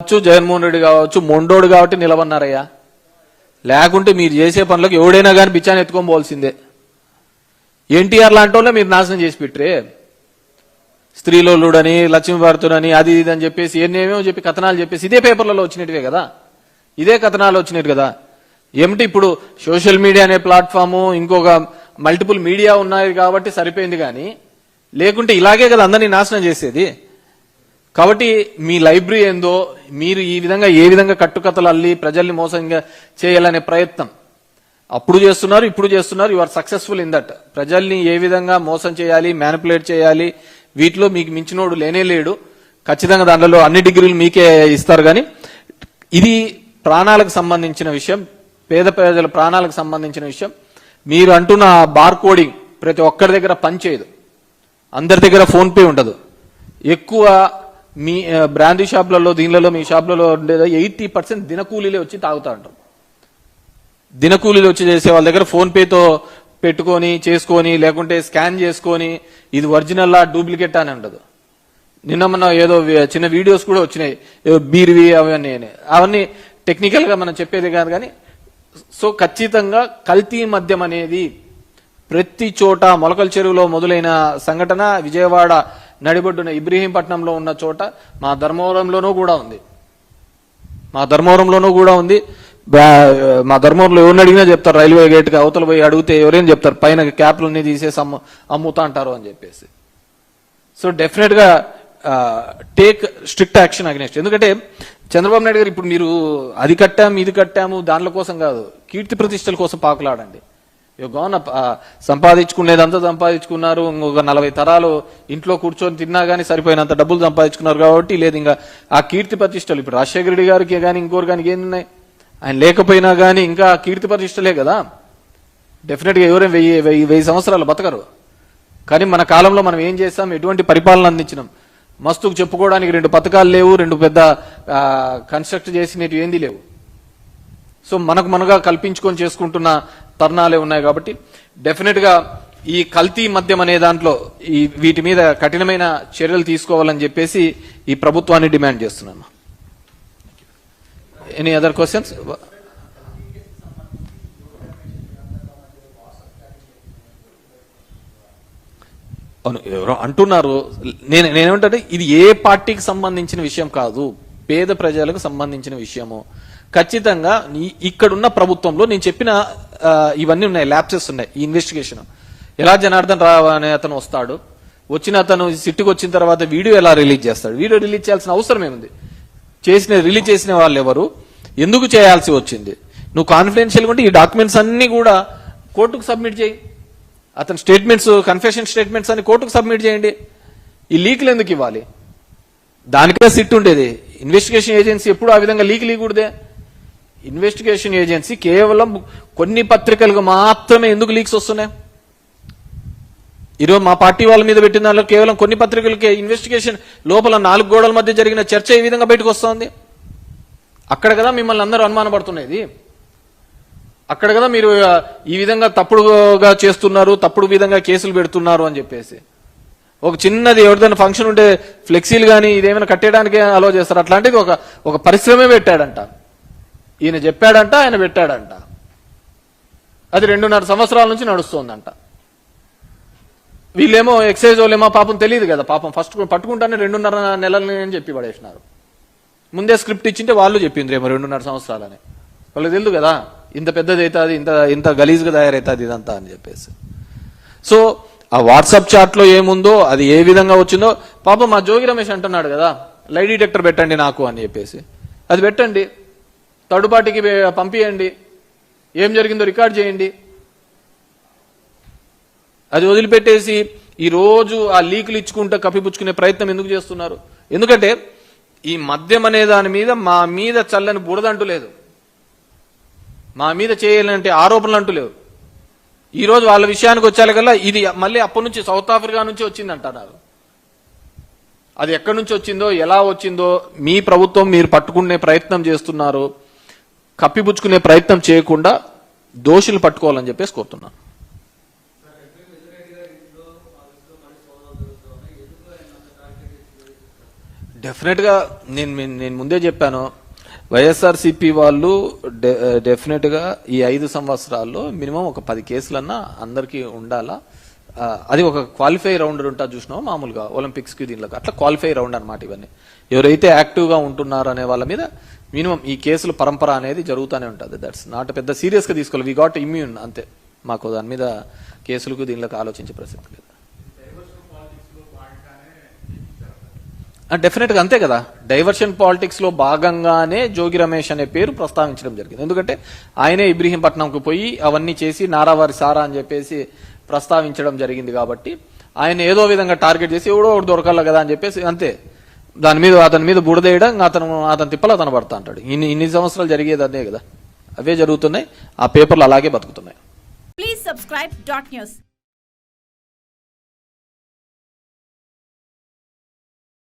కావచ్చు జగన్మోహన్ రెడ్డి కావచ్చు మొండోడు కాబట్టి నిలబన్నారయ్యా లేకుంటే మీరు చేసే పనులకు ఎవడైనా కానీ బిచ్చాన్ని ఎత్తుకొని పోవాల్సిందే. ఎన్టీఆర్ లాంటి వాళ్ళే మీరు నాశనం చేసి పెట్టరే. స్త్రీలోలుడని లక్ష్మీభారతుడని అది ఇది అని చెప్పేసి ఎన్నేమో చెప్పి కథనాలు చెప్పేసి ఇదే పేపర్లలో వచ్చినట్టువే కదా. ఇదే కథనాలు వచ్చినట్టు కదా. ఏమిటి ఇప్పుడు సోషల్ మీడియా అనే ప్లాట్ఫాము ఇంకొక మల్టిపుల్ మీడియా ఉన్నాయి కాబట్టి సరిపోయింది కానీ లేకుంటే ఇలాగే కదా అందరినీ నాశనం చేసేది. కాబట్టి మీ లైబ్రరీ ఏందో మీరు ఈ విధంగా ఏ విధంగా కట్టుకథలు అల్లి ప్రజల్ని మోసంగా చేయాలనే ప్రయత్నం. అప్పుడు చేస్తున్నారు ఇప్పుడు చేస్తున్నారు you are successful in that ప్రజల్ని ఏ విధంగా మోసం చేయాలి మ్యానిపులేట్ చేయాలి వీటిలో మీకు మించినోడు లేనే లేడు. ఖచ్చితంగా దాంట్లో అన్ని డిగ్రీలు మీకే ఇస్తారు కానీ ఇది ప్రాణాలకు సంబంధించిన విషయం పేద ప్రజల ప్రాణాలకు సంబంధించిన విషయం. మీరు అంటున్న బార్ కోడింగ్ ప్రతి ఒక్కరి దగ్గర పనిచేయదు. అందరి దగ్గర ఫోన్పే ఉండదు. ఎక్కువ మీ ఆ, బ్రాందీ షాపులలో దీనిలలో మీ షాపులలో ఉండేది? ఎయిటీ పర్సెంట్ దినకూలీలే వచ్చి తాగుతా ఉంటారు దినకూలీలు వచ్చి చేసే వాళ్ళ దగ్గర ఫోన్ పేతో పెట్టుకొని చేసుకొని లేకుంటే స్కాన్ చేసుకొని ఇది ఒరిజినల్లా డూప్లికేట్ అని ఉండదు. నిన్న మొన్న ఏదో చిన్న వీడియోస్ కూడా వచ్చినాయి. ఏదో బీర్వి అవన్నీ అని. అవన్నీ టెక్నికల్గా మనం చెప్పేది కాదు కానీ సో ఖచ్చితంగా కల్తీ మద్యం అనేది ప్రతి చోట మొలకల చెరువులో మొదలైన సంఘటన విజయవాడ నడిబొడ్డున ఇబ్రహీంపట్నంలో ఉన్న చోట మా ధర్మవరంలోనూ కూడా ఉంది. మా ధర్మవరంలోనూ కూడా ఉంది. మా ధర్మవరంలో ఎవరిని అడిగినా చెప్తారు రైల్వే గేట్కి అవతల పోయి అడిగితే ఎవరైనా చెప్తారు పైన క్యాప్లన్నీ తీసేసి అమ్ము అమ్ముతా అంటారు అని చెప్పేసి. సో డెఫినెట్గా టేక్ స్ట్రిక్ట్ యాక్షన్ అగ్నెస్ట్ ఎందుకంటే చంద్రబాబు నాయుడు గారు ఇప్పుడు మీరు అది కట్టాము ఇది కట్టాము దానిల కోసం కాదు కీర్తి ప్రతిష్టల కోసం పాకులాడండి. గౌన uh, సంపాదించుకునేదంతా సంపాదించుకున్నారు ఇంకొక నలభై తరాలు ఇంట్లో కూర్చొని తిన్నా కానీ సరిపోయినంత డబ్బులు సంపాదించుకున్నారు కాబట్టి లేదు ఇంకా ఆ కీర్తి ప్రతిష్టలు. ఇప్పుడు రాజశేఖర రెడ్డి గారికి కానీ ఇంకోరు కానీ ఏమున్నాయి ఆయన లేకపోయినా కానీ ఇంకా కీర్తి ప్రతిష్టలే కదా. డెఫినెట్గా ఎవరైనా వెయ్యి వెయ్యి వెయ్యి సంవత్సరాలు బతకరు. కానీ మన కాలంలో మనం ఏం చేస్తాం? ఎటువంటి పరిపాలన అందించినాం? మస్తుకు చెప్పుకోవడానికి రెండు పథకాలు లేవు రెండు పెద్ద కన్స్ట్రక్ట్ చేసినవి ఏంది లేవు. సో మనకు మనగా కల్పించుకొని చేసుకుంటున్న తరుణాలే ఉన్నాయి కాబట్టి డెఫినెట్గా ఈ కల్తీ మద్యం అనే దాంట్లో ఈ వీటి మీద కఠినమైన చర్యలు తీసుకోవాలని చెప్పేసి ఈ ప్రభుత్వాన్ని డిమాండ్ చేస్తున్నాను. ఎనీ అదర్ క్వశ్చన్స్ అవును ఎవరో అంటున్నారు. నేను నేనేమంటే ఇది ఏ పార్టీకి సంబంధించిన విషయం కాదు పేద ప్రజలకు సంబంధించిన విషయము. ఖచ్చితంగా ఇక్కడున్న ప్రభుత్వంలో నేను చెప్పిన ఇవన్నీ ఉన్నాయి ల్యాప్సెస్ ఉన్నాయి ఈ ఇన్వెస్టిగేషన్ ఎలా జనార్దన్ రావు అనే అతను వస్తాడు వచ్చిన అతను సిట్టుకు వచ్చిన తర్వాత వీడియో ఎలా రిలీజ్ చేస్తాడు? వీడియో రిలీజ్ చేయాల్సిన అవసరం ఏముంది? చేసిన రిలీజ్ చేసిన వాళ్ళు ఎవరు? ఎందుకు చేయాల్సి వచ్చింది? నువ్వు కాన్ఫిడెన్షియల్గా ఉంటే ఈ డాక్యుమెంట్స్ అన్ని కూడా కోర్టుకు సబ్మిట్ చేయి. అతని స్టేట్మెంట్స్ కన్ఫెషన్ స్టేట్మెంట్స్ అని కోర్టుకు సబ్మిట్ చేయండి. ఈ లీక్లు ఎందుకు ఇవ్వాలి? దానికే సిట్ ఉండేది. ఇన్వెస్టిగేషన్ ఏజెన్సీ ఎప్పుడు ఆ విధంగా లీక్ లీకూడదే ఇన్వెస్టిగేషన్ ఏజెన్సీ కేవలం కొన్ని పత్రికలకు మాత్రమే ఎందుకు లీక్స్ వస్తున్నాయి? ఈరోజు మా పార్టీ వాళ్ళ మీద పెట్టిన దానిలో కేవలం కొన్ని పత్రికలకే ఇన్వెస్టిగేషన్ లోపల నాలుగు గోడల మధ్య జరిగిన చర్చ ఏ విధంగా బయటకు వస్తుంది? అక్కడ కదా మిమ్మల్ని అందరూ అనుమానపడుతున్నది. అక్కడ కదా మీరు ఈ విధంగా తప్పుడుగా చేస్తున్నారు తప్పుడు విధంగా కేసులు పెడుతున్నారు అని చెప్పేసి. ఒక చిన్నది ఎవరిదైనా ఫంక్షన్ ఉంటే ఫ్లెక్సీలు కానీ ఇదేమైనా కట్టేయడానికి అలో చేస్తారు. అట్లాంటిది ఒక ఒక పరిశ్రమే పెట్టాడంట. ఈయన చెప్పాడంట ఆయన పెట్టాడంట. అది రెండున్నర సంవత్సరాల నుంచి నడుస్తోందంట. వీళ్ళేమో ఎక్సైజ్ వాళ్ళేమో పాపం తెలియదు కదా పాపం ఫస్ట్ పట్టుకుంటానే రెండున్నర నెలలని అని చెప్పి పడేసినారు. ముందే స్క్రిప్ట్ ఇచ్చింటే వాళ్ళు చెప్పిండ్రేమో రెండున్నర సంవత్సరాలని. వాళ్ళకి తెలియదు కదా ఇంత పెద్దది అవుతుంది ఇంత ఇంత గలీజ్గా తయారవుతుంది ఇదంతా అని చెప్పేసి. సో ఆ వాట్సాప్ చాట్లో ఏముందో అది ఏ విధంగా వచ్చిందో పాపం మా జోగి రమేష్ అంటున్నాడు కదా లై డిటెక్టర్ పెట్టండి నాకు అని చెప్పేసి. అది పెట్టండి. తడుపాటికి పార్టీకి పంపించండి ఏం జరిగిందో రికార్డ్ చేయండి. అది వదిలిపెట్టేసి ఈరోజు ఆ లీకులు ఇచ్చుకుంటూ కప్పిపుచ్చుకునే ప్రయత్నం ఎందుకు చేస్తున్నారు? ఎందుకంటే ఈ మద్యం అనే దాని మీద మా మీద చల్లని బురదంటూ లేదు. మా మీద చేయాలంటే ఆరోపణలు అంటూ లేవు ఈరోజు వాళ్ళ విషయానికి వచ్చేకల్లా ఇది మళ్ళీ అప్పటి నుంచి సౌత్ ఆఫ్రికా నుంచి వచ్చింది అంటున్నారు అది ఎక్కడి నుంచి వచ్చిందో ఎలా వచ్చిందో మీ ప్రభుత్వం మీరు పట్టుకునే ప్రయత్నం చేస్తున్నారు. కప్పిపుచ్చుకునే ప్రయత్నం చేయకుండా దోషులు పట్టుకోవాలని చెప్పేసి కోరుతున్నాను. డెఫినెట్గా నేను నేను ముందే చెప్పాను వైఎస్ఆర్సిపి వాళ్ళు డె- ఈ ఐదు సంవత్సరాల్లో మినిమం ఒక పది కేసులన్నా అందరికీ ఉండాలా? అది ఒక క్వాలిఫై రౌండ్ ఉంటా చూసినావు మామూలుగా? ఒలింపిక్స్కి దీనిలోకి దీనిలో అట్లా క్వాలిఫై రౌండ్ అన్నమాట ఇవన్నీ. ఎవరైతే యాక్టివ్గా ఉంటున్నారనే ఉంటున్నారు అనే వాళ్ళ మీద మినిమం ఈ కేసుల పరంపర అనేది జరుగుతూనే ఉంటుంది. దట్స్ నాట్ పెద్ద సీరియస్గా తీసుకోవాలి. వి గాట్ ఇమ్యూన్ అంతే. మాకు దాని మీద కేసులకు దీనిలోకి ఆలోచించే ప్రసక్తి లేదు. డెఫినెట్గా అంతే కదా. డైవర్షన్ పాలిటిక్స్లో భాగంగానే జోగి రమేష్ అనే పేరు ప్రస్తావించడం జరిగింది. ఎందుకంటే ఆయనే ఇబ్రహీంపట్నంకు పోయి అవన్నీ చేసి నారావారి సారా అని చెప్పేసి ప్రస్తావించడం జరిగింది కాబట్టి ఆయన ఏదో విధంగా టార్గెట్ చేసి ఎవడో ఒకటి దొరకాల కదా అని చెప్పేసి అంతే. దాని మీద అతని మీద బుడదేయడం అతను అతని తిప్పలు అతను పడతా అంటాడు. ఇన్ని ఇన్ని సంవత్సరాలు జరిగేది అదే కదా. అవే జరుగుతున్నాయి ఆ పేపర్లు అలాగే బతుకుతున్నాయి. Please subscribe dot news